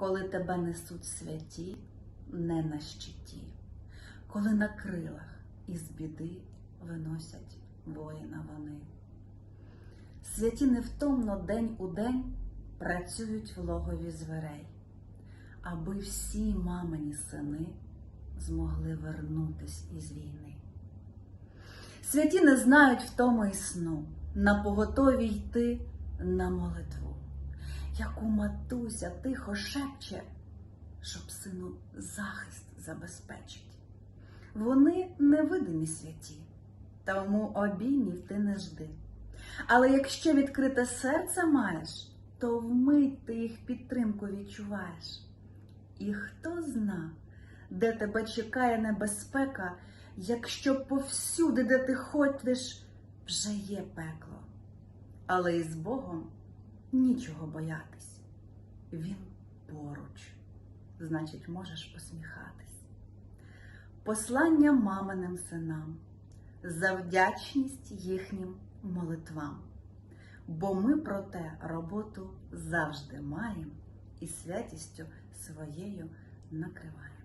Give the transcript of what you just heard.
коли тебе несуть святі, не на щиті, коли на крилах із біди виносять воїна вони. Святі невтомно день у день працюють в логові зверей, аби всі мамині сини змогли вернутись із війни. Святі не знають втому і сну, на поготові йти на молитву, яку матуся тихо шепче, щоб сину захист забезпечить. Вони невидимі святі, тому обіймів ти не жди. Але якщо відкрите серце маєш, то вмить ти їх підтримку відчуваєш. І хто зна, де тебе чекає небезпека, якщо повсюди, де ти ходиш, вже є пекло. Але із Богом нічого боятись. Він поруч, значить, можеш посміхатись. Послання маминим синам, за вдячність їхнім молитвам. Бо ми про те роботу завжди маємо і святістю своєю накриваємо.